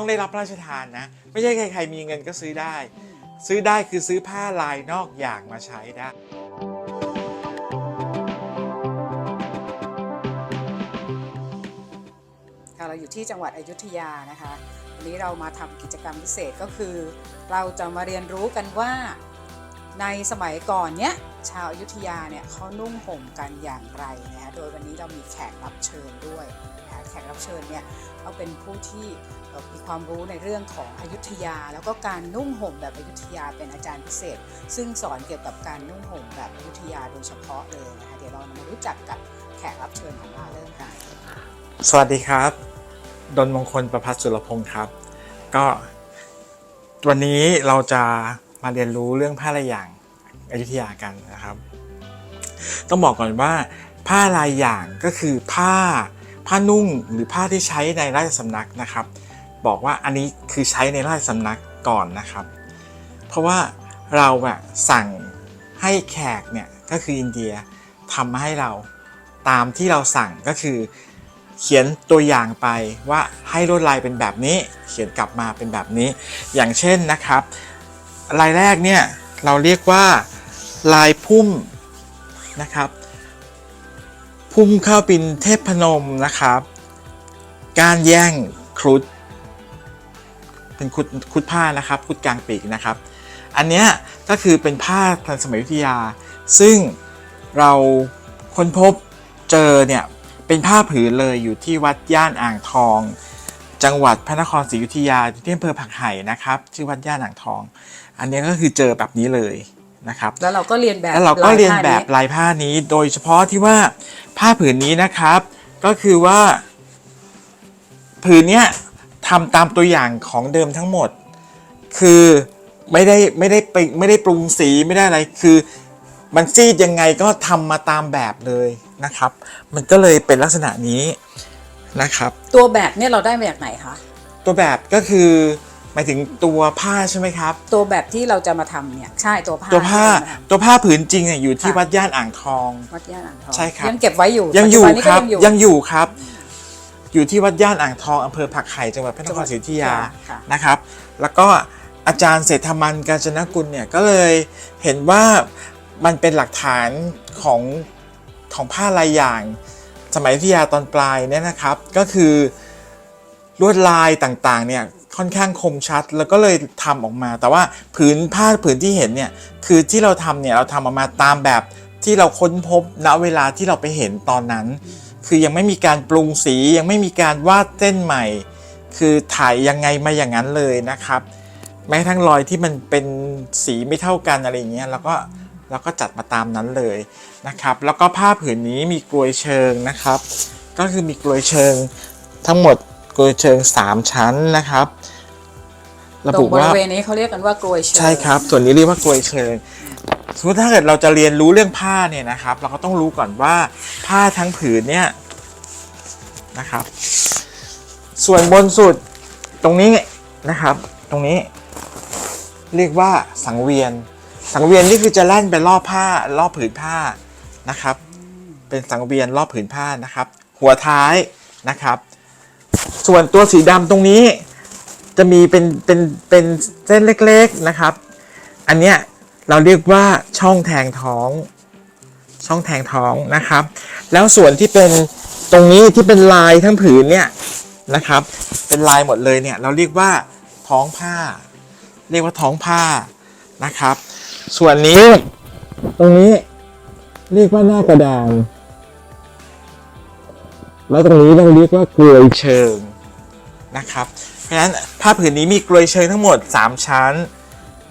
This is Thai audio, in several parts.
ต้องได้รับพระราชทานนะ ไม่ใช่ใครๆมีเงินก็ซื้อได้ ซื้อได้คือซื้อผ้าลายนอกอย่างมาใช้ได้ค่ะเราอยู่ที่จังหวัดอยุธยานะคะวันนี้เรามาทำกิจกรรมพิเศษก็คือ เราจะมาเรียนรู้กันว่าในสมัยก่อนเนี้ยชาวอยุธยาเนี่ยเขานุ่งห่มกันอย่างไรนะคะโดยวันนี้เรามีแขกรับเชิญด้วยนะคะแขกรับเชิญเนี่ยเขาเป็นผู้ที่ มีความรู้ในเรื่องของอยุธยา แล้วก็การนุ่งห่มแบบอยุธยาเป็นอาจารย์พิเศษ ซึ่งสอนเกี่ยวกับการนุ่งห่มแบบอยุธยาโดยเฉพาะเลยนะคะเดี๋ยวเรามารู้จักกับแขกรับเชิญของเราเริ่มกันสวัสดีครับดนมงคลประพัฒสุรพงศ์ครับ ก็วันนี้เราจะมาเรียนรู้เรื่องผ้าลายอย่างอยุธยากันนะครับ ต้องบอกก่อนว่าผ้าลายอย่างก็คือผ้าผ้านุ่งหรือผ้าที่ใช้ในราชสำนักนะครับ บอกว่าอันนี้คือใช้ในราชสำนักก่อนนะครับ เพราะว่าเราอะสั่งให้แขกเนี่ยก็คืออินเดียทำมาให้เราตามที่เราสั่งก็คือ เขียนตัวอย่างไปว่าให้ลวดลายเป็นแบบนี้ เขียนกลับมาเป็นแบบนี้ อย่างเช่นนะครับลายแรกเนี่ยเราเรียกว่าลายพุ่มนะครับ พุ่มข้าวปินเทพพนมนะครับ การแย่งครุฑ เป็นคุดคุดผ้านะครับคุดกลางปีกนะครับ อันเนี้ยก็คือเป็นผ้าทันสมัยวิทยา ซึ่งเราค้นพบเจอเนี่ยเป็นผ้าผืนเลยอยู่ที่วัดย่านอ่างทอง จังหวัดพระนครศรีอยุธยาอยู่ที่อำเภอผักไห่นะครับชื่อวัดย่านอ่างทอง อันเนี้ยก็คือเจอแบบนี้เลยนะครับแล้วเราก็เรียนแบบแล้วเราก็ลเรียนแบบผ้าลายผ้านี้ โดยเฉพาะที่ว่าผ้าผืนนี้นะครับ ก็คือว่าผืนเนี้ย ทำตามตัวอย่างของเดิมทั้งหมด คือไม่ได้ไม่ได้ไปไม่ได้ปรุงสีไม่ได้อะไรคือ มันซีดยังไงก็ทำมาตามแบบเลยนะครับ มันก็เลยเป็นลักษณะนี้นะครับ ตัวแบบเนี่ยเราได้มาจากไหนคะตัวแบบก็คือหมายถึงตัวผ้าใช่ไหมครับ ตัวแบบที่เราจะมาทำเนี่ยใช่ตัวผ้าตัวผ้าที่เรมทตัวผ้าผืนจริงเนี่ยอยู่ที่ค่ะวัดย่านอ่างทองำวัดย่านอ่างทองใช่ครับยังเก็บไว้อยู่ยังอยู่ปัจจุนนี้คก็รับยังอยู่ยังอยู่ครับ อยู่ที่วัดย่านอ่างทองอำเภอผักไห่จังหวัดพระนครศรีอยุธยาค่ะนะครับ แล้วก็อาจารย์เศรษฐมันกาญจนกุลเนี่ยก็เลยเห็นว่ามันเป็นหลักฐานของของผ้าลายอย่างสมัยอยุธยาตอนปลายเนี่ยนะครับ ก็คือลวดลายต่างๆเนี่ยค่อนข้างคมชัดแล้วก็เลยทำออกมา แต่ว่าผืนผ้าผืนที่เห็นเนี่ยคือที่เราทำเนี่ยเราทำออกมาตามแบบที่เราค้นพบณเวลาที่เราไปเห็นตอนนั้น คือยังไม่มีการปรุงสียังไม่มีการวาดเส้นใหม่ คือถ่ายยังไงมาอย่างนั้นเลยนะครับ แม้กระทั่งรอยที่มันเป็นสีไม่เท่ากันอะไรอย่างเงี้ยเราก็เราก็จัดมาตามนั้นเลยนะครับ แล้วก็ผ้าผืนนี้มีกลวยเชิงนะครับ ก็คือมีกลวยเชิงทั้งหมดกลวยเชิง 3 ชั้นนะครับระตรบุงบริว่าเวณนี้เขาเรียกกันว่ากลวยเชิงใช่ครับ ส่วนนี้เรียกว่ากลวยเชิง สมมติถ้าเกิดเราจะเรียนรู้เรื่องผ้าเนี่ยนะครับ เราก็ต้องรู้ก่อนว่าผ้าทั้งผืนเนี่ยนะครับ ส่วนบนสุดตรงนี้นะครับ ตรงนี้ เรียกว่าสังเวียน สังเวียนนี่คือจะแล่นไปรอบผ้ารอบผืนผ้านะครับ เป็นสังเวียนรอบผืนผ้านะครับ หัวท้ายนะครับ ส่วนตัวสีดำตรงนี้จะมีเป็นเป็นเป็นเส้นเล็กๆนะครับ อันเนี้ย เราเรียกว่าช่องแทงท้อง ช่องแทงท้องนะครับ แล้วส่วนที่เป็นตรงนี้ที่เป็นลายทั้งผืนเนี่ยนะครับ เป็นลายหมดเลยเนี่ยเราเรียกว่าท้องผ้า เรียกว่าท้องผ้านะครับ ส่วนนี้ตรงนี้เรียกว่าหน้ากระดาน แล้วตรงนี้เราเรียกว่ากลวยเชิงนะครับ เพราะฉะนั้นผ้าผืนนี้มีกลวยเชิงทั้งหมด 3 ชั้น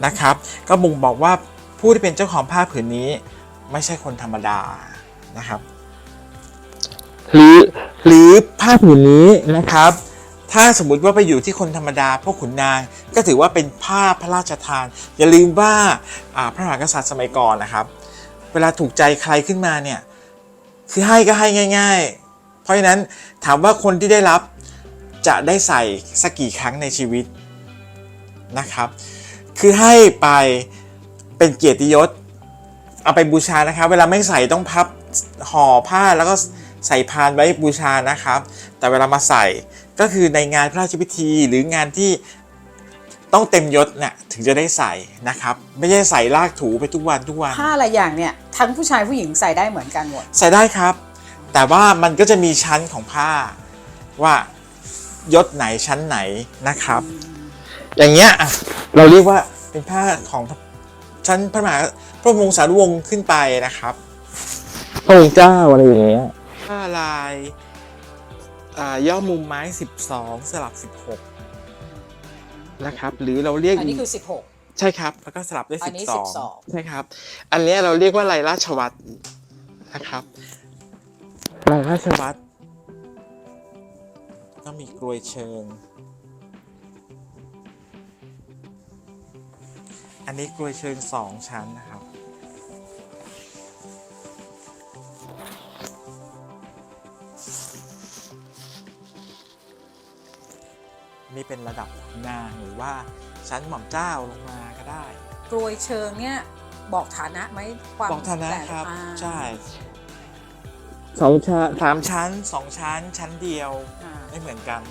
นะครับ ก็บ่งบอกว่า ผู้ที่เป็นเจ้าของผ้าผืนนี้ ไม่ใช่คนธรรมดานะครับ หรือหรือผ้าผืนนี้นะครับ ถ้าสมมุติว่าไปอยู่ที่คนธรรมดาพวกขุนนางก็ถือว่าเป็นผ้าพระราชทาน อย่าลืมว่าอ่าพระมหากษัตริย์สมัยก่อนนะครับ เวลาถูกใจใครขึ้นมาเนี่ยคือให้ก็ให้ง่าย ๆ เพราะฉะนั้นถามว่าคนที่ได้รับจะได้ใส่สักกี่ครั้งในชีวิตนะครับ คือให้ไป เป็นเกียรติยศ เอาไปบูชานะครับ เวลาไม่ใส่ต้องพับห่อผ้าแล้วก็ใส่พานไว้บูชานะครับ แต่เวลามาใส่ก็คือในงานพระราชพิธีหรืองานที่ต้องเต็มยศเนี่ยถึงจะได้ใส่นะครับ ไม่ใช่ใส่ลากถูไปทุกวันทุกวันผ้าหลายอย่างเนี่ยทั้งผู้ชายผู้หญิงใส่ได้เหมือนกันหมดใส่ได้ครับ แต่ว่ามันก็จะมีชั้นของผ้าว่ายศไหนชั้นไหนนะครับ อย่างเงี้ยอะเราเรียกว่าเป็นผ้าของ ชั้นพระมหาพระวงศานุวงศ์ขึ้นไปนะครับพระองค์เจ้าอะไรอย่างเงี้ยผ้าลายอ่าย่อมุมไม้ 12 สลับ 16 นะครับ หรือเราเรียกอันนี้คือใช่ครับ แล้วก็สลับด้วยอันนี้12 12 ใช่ครับ อันเนี้ยเราเรียกว่าลายราชวัตรนะครับลายราชวัตรต้องมีกลวยเชิง อันนี้กลวยเชิงสองชั้นนะครับ นี่เป็นระดับนางหรือว่าชั้นหม่อมเจ้าลงมาก็ได้16กรวยเชิงเนี่ยบอกฐานะไหมความบอกฐานะครับอ่าใช่สองชั้นสามชั้นสองชั้น ชั้นเดียวอ่า ไม่เหมือนกัน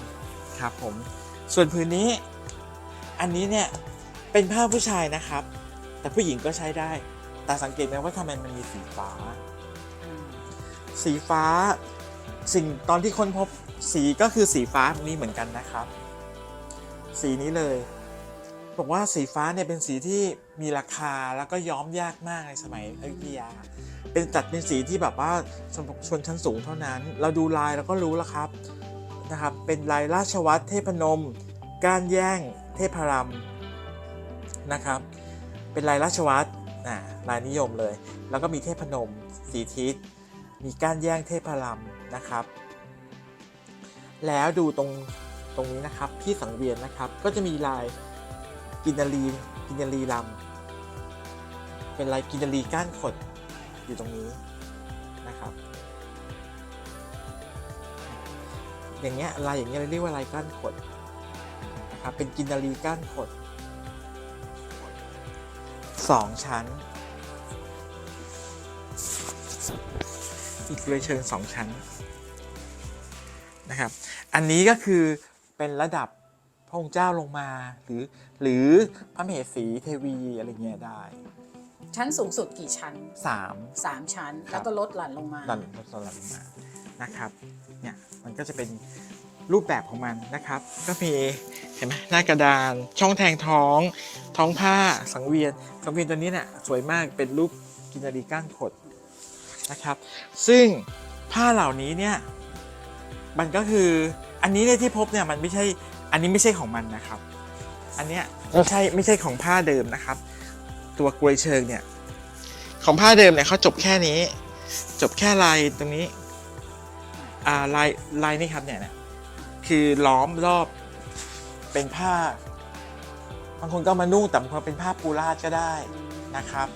ครับผม ส่วนผืนนี้ อันนี้เนี่ย เป็นผ้าผู้ชายนะครับ แต่ผู้หญิงก็ใช้ได้ แต่สังเกตไหมว่าทำไมมันมีสีฟ้า สีฟ้า สิ่งตอนที่ค้นพบสีก็คือสีฟ้านี้เหมือนกันนะครับ สีนี้เลยบอกว่าสีฟ้าเนี่ยเป็นสีที่มีราคาแล้วก็ย้อมยากมากในสมัยอยุธยา เป็นจัดเป็นสีที่แบบว่าสำหรับชนชั้นสูงเท่านั้น เราดูลายเราก็รู้แล้วครับนะครับ เป็นลายราชวัตรเทพนม กานแย่งเทพรัม นะครับ เป็นลายราชวัตรลายนิยมเลย แล้วก็มีเทพนม สีทิศ มีก้านแย่งเทพรัมนะครับ แล้วดูตรงตรงนี้นะครับที่สังเวียนนะครับ ก็จะมีลายกินนารีกินนารีลำเป็นลายกินนารีก้านขดอยู่ตรงนี้นะครับอย่างเงี้ยลายอย่างเงี้ยเรียกว่าลายก้านขดนะครับเป็นกินนารีก้านขด สองชั้น อีกเลยเชิงสองชั้นนะครับ อันนี้ก็คือเป็นระดับพระองค์เจ้าลงมาหรือหรือพระมเหสีเทวีอะไรเงี้ยได้ ชั้นสูงสุดกี่ชั้นสาม3ชั้นครับแล้วก็ลดหลั่นลงมาดันลดลงมานะครับเนี่ยมันก็จะเป็นรูปแบบของมันนะครับ ก็มี เห็นไหมหน้ากระดาน ช่องแทงท้อง ท้องผ้าสังเวียน สังเวียนตัวนี้เนี่ยสวยมากเป็นรูปกินารีก้านขดนะครับ ซึ่งผ้าเหล่านี้เนี่ยมันก็คืออันนี้เนี่ยที่พบเนี่ยมันไม่ใช่อันนี้ไม่ใช่ของมันนะครับ อันเนี้ยไม่ใช่ไม่ใช่ของผ้าเดิมนะครับ ตัวกลวยเชิงเนี่ยของผ้าเดิมเนี่ยเขาจบแค่นี้ จบแค่ลายตรงนี้อ่าลายลายนี่ครับเนี่ยนะคือล้อมรอบ เป็นผ้า บางคนก็เอามานุ่งแต่บางคนเป็นผ้าปูราดก็ได้นะครับ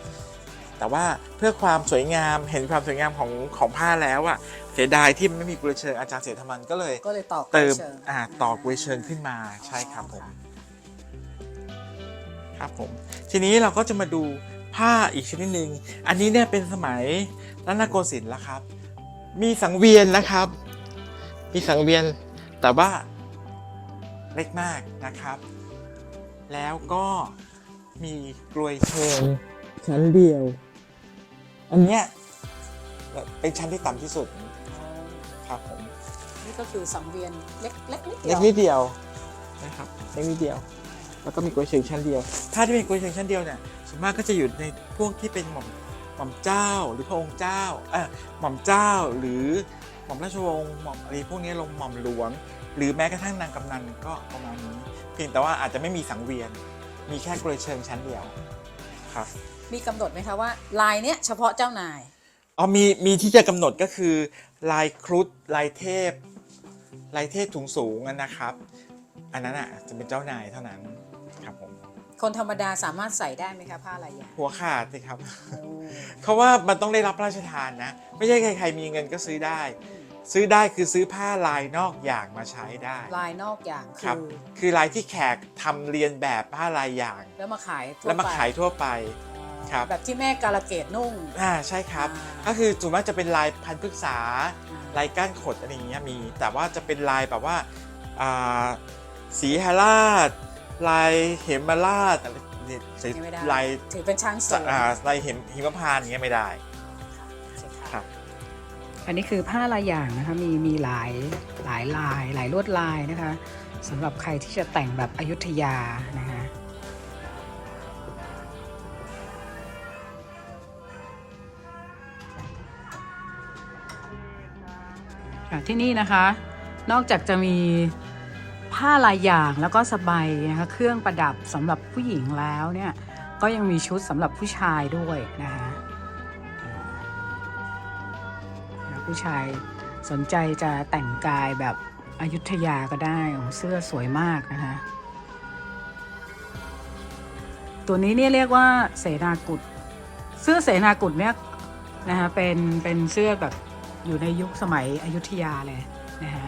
แต่ว่าเพื่อความสวยงามเห็นความสวยงามของของผ้าแล้วอะเสียดายที่มันไม่มีกลวยเชิงอาจารย์เสถามันก็เลยก็เลยต่อกรวยเติมชิงอ่าต่อกลวยเชิงขึ้นมาใช่ครับผมครับผมทีนี้เราก็จะมาดูผ้าอีกชนิดหนึ่งอันนี้เนี่ยเป็นสมัยรัตนโกสินทร์แล้วครับ มีสังเวียนนะครับ มีสังเวียนแต่ว่า เล็กมากนะครับ แล้วก็มีกลวยเชิงชั้นเดียว อันเนี้ยเป็นชั้นที่ต่ำที่สุดครับผมนี่ก็คือสังเวียนเล็กเล็กนิดเดีเล็ยกวนิดเดียวนะครับเล็กนิดเดียว แล้วก็มีกลวยเชิงชั้นเดียวผ้าที่เป็นกลวยเชิงชั้นเดียวเนี่ยส่วนมากก็จะอยู่ในพวกที่เป็นหม่อมหม่อมเจ้าหรือพระองค์เจ้าเออหม่อมเจ้าหรือหม่ อมราชวงศ์หม่อมอะไรพวกนี้ลงหม่อมหลวง หรือแม้กระทั่งนางกำนันก็ประมาณนี้ เพียงแต่ว่าอาจจะไม่มีสังเวียน มีแค่กลวยเชิงชั้นเดียวครับมีกำหนดไหมคะว่าลายเนี้ยเฉพาะเจ้านายอ๋อมีมีที่จะกำหนดก็คือ ลายครุฑลายเทพ ลายเทพถุงสูงๆอะนะครับ อันนั้นอะจะเป็นเจ้านายเท่านั้นครับผมคนธรรมดาสามารถใส่ได้ไหมคะผ้าลายอย่างหัวขาดสิครับเพราะว่ามันต้องได้รับพระราชทานนะ ไม่ใช่ใครๆมีเงินก็ซื้อได้ ซื้อได้คือซื้อผ้าลายนอกอย่างมาใช้ได้ลายนอกอย่างคคืรับอ คือลายที่แขกทำเรียนแบบผ้าลายอย่าง แล้วมาขายทั่วแล้วมาไปขายทั่วไป ครับ แบบที่แม่กาลเกตนุ่ง อ่าใช่ครับ อ่า ก็คือส่วนมากจะเป็นลายพันธุ์พฤกษาอ่าลายก้านขดอะไรอย่างเงี้ยมี แต่ว่าจะเป็นลายแบบว่าอ่าสีหราช ลายเหมราชอะไรเนี่ยสียังไม่ได้ ลายถือเป็นช้างสวยอ่าลายเหมหิมพานต์อย่างเงี้ยไม่ได้ใช่ค่ะครับ อันนี้คือผ้าลายอย่างนะคะมีมีหลายหลายลาย หลายลวดลายนะคะสำหรับใครที่จะแต่งแบบอยุธยานะคะที่นี่นะคะ นอกจากจะมีผ้าลายอย่างแล้วก็สบายนะคะเครื่องประดับสำหรับผู้หญิงแล้วเนี่ยก็ยังมีชุดสำหรับผู้ชายด้วยนะคะ ผู้ชายสนใจจะแต่งกายแบบอยุธยาก็ได้โอ้เสื้อสวยมากนะคะ ตัวนี้เนี่ยเรียกว่าเสนากุฎเสื้อเสนากุฎเนี่ยนะคะเป็นเป็นเสื้อแบบอยู่ในยุคสมัยอยุธยาเลยนะคะ